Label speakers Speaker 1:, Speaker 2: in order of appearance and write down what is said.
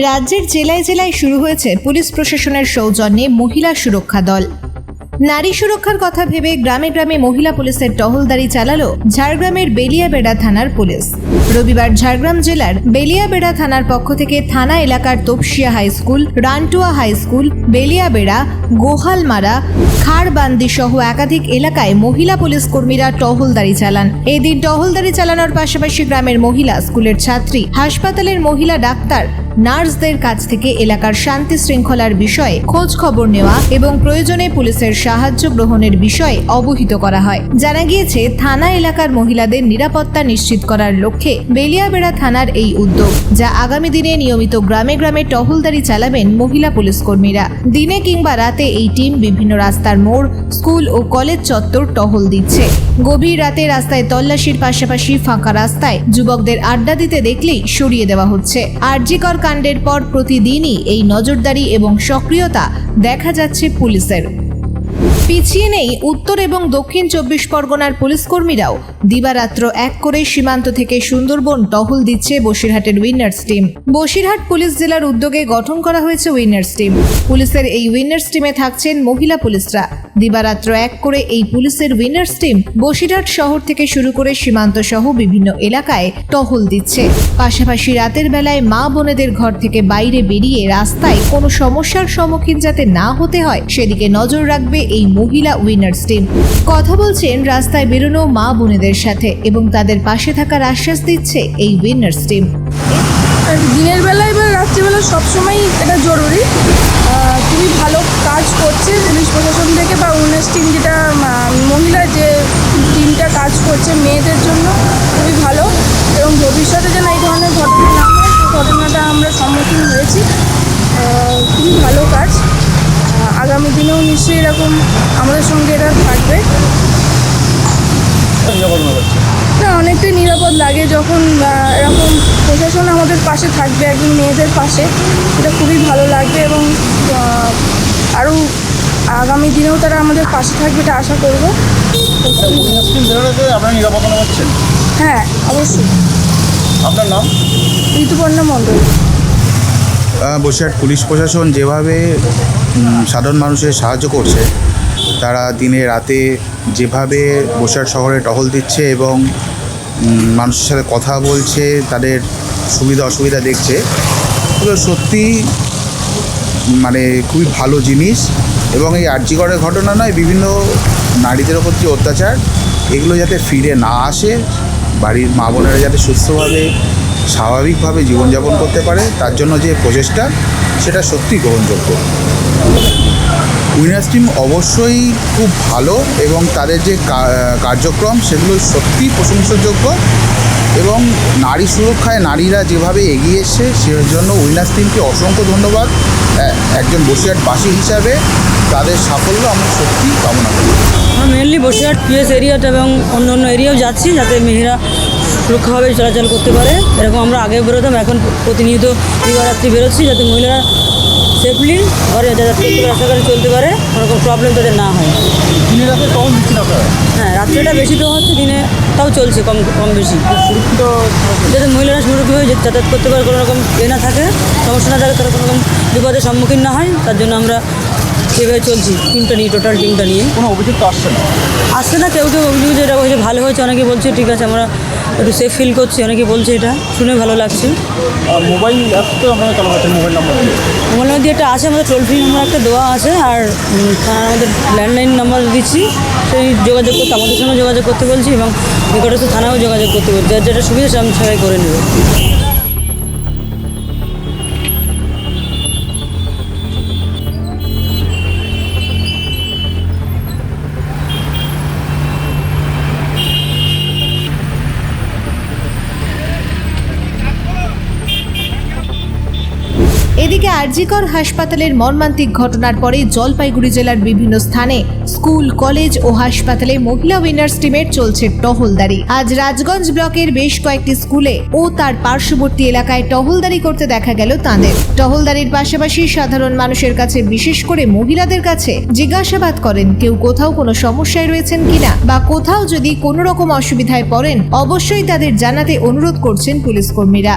Speaker 1: রাজ্যের জেলায় জেলায় শুরু হয়েছে পুলিশ প্রশাসনের সৌজন্যে মহিলা সুরক্ষা দল। নারী সুরক্ষার কথা ভেবে গ্রামে গ্রামে মহিলা পুলিশের টহলদারি চালালো ঝাড়গ্রামের বেলিয়াবেড়া থানার পুলিশ। রবিবার ঝাড়গ্রাম জেলার বেলিয়াবেড়া থানার পক্ষ থেকে থানা এলাকার Topsia high school, Rantua high school, Beliaberah, Gohalmara, Kharbandi সহ একাধিক এলাকায় মহিলা পুলিশ কর্মীরা টহলদারি চালান। এদিন টহলদারি চালানোর পাশাপাশি গ্রামের মহিলা, স্কুলের ছাত্রী, হাসপাতালের মহিলা ডাক্তার নার্সদের কাছ থেকে এলাকার শান্তি শৃঙ্খলার বিষয়ে খোঁজ খবর নেওয়া এবং প্রয়োজনে পুলিশের সাহায্য গ্রহণের বিষয়ে অবহিত করা হয়। জানা গিয়েছে, থানা এলাকার মহিলাদের নিরাপত্তা নিশ্চিত করার লক্ষ্যে বেলিয়াবেড়া থানার এই উদ্যোগ, যা আগামী দিনে নিয়মিত গ্রামে গ্রামে টহলদারি চালাবেন মহিলা পুলিশ কর্মীরা। দিনে কিংবা রাতে এই টিম বিভিন্ন রাস্তার মোড়, স্কুল ও কলেজ চত্বর টহল দিচ্ছে। গভীর রাতে রাস্তায় তল্লাশির পাশাপাশি ফাঁকা রাস্তায় যুবকদের আড্ডা দিতে দেখলেই সরিয়ে দেওয়া হচ্ছে। আরজিকর কাণ্ডের পর প্রতিদিনই এই নজরদারি এবং সক্রিয়তা দেখা যাচ্ছে পুলিশের। পিছিয়ে নেই উত্তর এবং দক্ষিণ চব্বিশ পরগনার পুলিশ কর্মীরাও। দিবারাত্র এক করে সীমান্ত থেকে সুন্দরবন টহল দিচ্ছে বসিরহাটের উইনার্স টিম। বসিরহাট পুলিশ জেলার উদ্যোগে গঠন করা হয়েছে উইনার্স টিম। পুলিশের এই উইনার্স টিমে থাকছেন মহিলা পুলিশরা। দিবারাত্র এক করে এই পুলিশের উইনার্স টিম বসিরহাট শহর থেকে শুরু করে সীমান্ত সহ বিভিন্ন এলাকায় টহল দিচ্ছে। পাশাপাশি রাতের বেলায় মা বোনেদের ঘর থেকে বাইরে বেরিয়ে রাস্তায় কোনো সমস্যার সম্মুখীন যাতে না হতে হয়, সেদিকে নজর রাখবে এই মহিলা উইনার্স টিম কথা বলছেন রাস্তায় বেরোনো মা বোনেদের সাথে এবং তাদের পাশে থাকার আশ্বাস দিচ্ছে এই উইনার্স টিম
Speaker 2: দিনের বেলায় বা রাত্রিবেলা সবসময়ই এটা জরুরি। খুবই ভালো কাজ করছে পুলিশ প্রশাসন থেকে বা উনিশ টিম যেটা মহিলা যে টিমটা কাজ করছে মেয়েদের জন্য খুবই ভালো। এবং ভবিষ্যতে যেন এই ধরনের ঘটনা না হয় সেই ঘটনাটা আমরা সম্মুখীন হয়েছি। খুবই ভালো কাজ। আগামী দিনেও নিশ্চয়ই এরকম আমাদের সঙ্গে এটা থাকবে। না অনেকটাই নিরাপদ লাগে যখন এরকম প্রশাসন আমাদের পাশে থাকবে একজন মেয়েদের পাশে। এটা খুবই ভালো লাগবে এবং আরও আগামী দিনেও তারা আমাদের পাশে থাকবে এটা আশা করব।
Speaker 3: আপনারা নিরাপত্তা পাচ্ছেন?
Speaker 2: হ্যাঁ অবশ্যই।
Speaker 3: আপনার নাম?
Speaker 2: ঋতুপর্ণা মণ্ডল।
Speaker 4: বসিরহাট পুলিশ প্রশাসন যেভাবে সাধারণ মানুষের সাহায্য করছে তারা দিনে রাতে যেভাবে বসিরহাট শহরে টহল দিচ্ছে এবং মানুষের সাথে কথা বলছে, তাদের সুবিধা অসুবিধা দেখছে। এগুলো সত্যি মানে খুবই ভালো জিনিস এবং এই আর্যিকরের ঘটনা নয়, বিভিন্ন নারীদের ওপর যে অত্যাচার, এগুলো যাতে ফিরে না আসে, বাড়ির মা বোনেরা যাতে সুস্থভাবে, স্বাভাবিকভাবে জীবনযাপন করতে পারে, তার জন্য যে প্রচেষ্টা, সেটা সত্যি গ্রহণযোগ্য। উইনার্স টিম অবশ্যই খুব ভালো এবং তাদের যে কার্যক্রম সেগুলো সত্যিই প্রশংসাযোগ্য এবং নারী সুরক্ষায় নারীরা যেভাবে এগিয়ে এসছে সেই জন্য উইনার্স টিমকে অসংখ্য ধন্যবাদ। একজন বসিরহাটবাসী হিসাবে তাদের সাফল্য আমরা সত্যিই কামনা করি।
Speaker 5: আমরা মেনলি বসিরহাট পিএস এরিয়াটা এবং অন্য অন্য এরিয়াও যাচ্ছি যাতে মেয়েরা সুরক্ষাভাবে চলাচল করতে পারে। এরকম আমরা আগে বেরোতাম, এখন প্রতিনিয়ত দিবারাত্রি বেরোচ্ছি যাতে মহিলারা সেফলি ঘরে করতে পারে রাস্তাঘাটে চলতে পারে ওরকম প্রবলেম তাদের না হয়।
Speaker 3: দিনে রাতে কম দিচ্ছেন আপনারা
Speaker 5: হ্যাঁ? রাত্রেটা বেশি তো হচ্ছে দিনে তাও চলছে কম কম বেশি।
Speaker 3: সুরক্ষিত
Speaker 5: যাতে মহিলারা সুরক্ষিতভাবে যে- যাতায়াত করতে পারে কোনো রকম এ না থাকে সমস্যা না থাকে তারা কোনো রকম বিপদের সম্মুখীন না হয় তার জন্য আমরা এভাবে চলছি টিমটা নিয়ে টোটাল টিমটা নিয়ে।
Speaker 3: কোনো অভিযোগ তো আসছে না?
Speaker 5: আসছে না কেউ কেউ অভিযোগ যেটা হয়েছে ভালো হয়েছে অনেকে বলছে ঠিক আছে আমরা একটু সেফ ফিল করছি অনেকে বলছে এটা শুনে ভালো লাগছে।
Speaker 3: মোবাইল আপনারা মোবাইল নাম্বার
Speaker 5: মোবাইল মধ্যে একটা আছে আমাদের টোল ফ্রি নাম্বার একটা দেওয়া আছে আর আমাদের ল্যান্ডলাইন নাম্বার দিচ্ছি। সেই যোগাযোগ করতে আমাদের সঙ্গে যোগাযোগ করতে বলছি এবং নিকটস্থ থানাও যোগাযোগ করতে বলছি যার যেটা সুবিধা সে আমি সবাই করে নেবে।
Speaker 1: আরজিকর হাসপাতালের মর্মান্তিক ঘটনার পরে জলপাইগুড়ি জেলার বিভিন্ন স্থানে স্কুল, কলেজ ও হাসপাতালে মহিলা উইনার্স টিমের চলছে টহলদারি। আজ রাজগঞ্জ ব্লকের বেশ কয়েকটি স্কুলে ও তার পার্শ্ববর্তী এলাকায় টহলদারি করতে দেখা গেল তাঁদের। টহলদারির পাশাপাশি সাধারণ মানুষের কাছে বিশেষ করে মহিলাদের কাছে জিজ্ঞাসাবাদ করেন, কেউ কোথাও কোনো সমস্যায় রয়েছেন কিনা বা কোথাও যদি কোনো রকম অসুবিধায় পড়েন, অবশ্যই তাদের জানাতে অনুরোধ করছেন পুলিশ কর্মীরা।